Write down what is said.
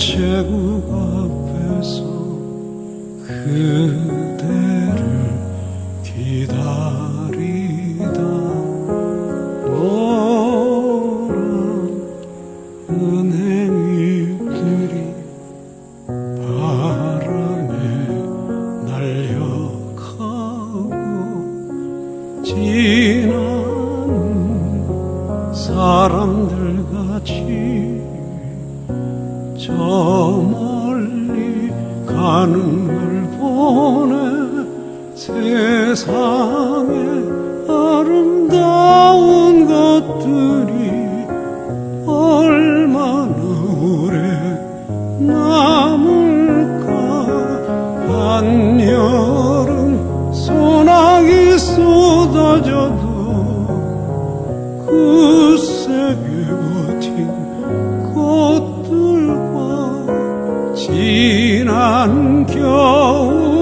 제국 앞에서 그대를 기다리다. 너란 은행잎들이 바람에 날려가고 지난 사람들 같이 저 멀리 가는 걸 보네 세상에 아름다운 것들이 얼마나 오래 남을까. 한여름 소나기 쏟아져도 지난 겨울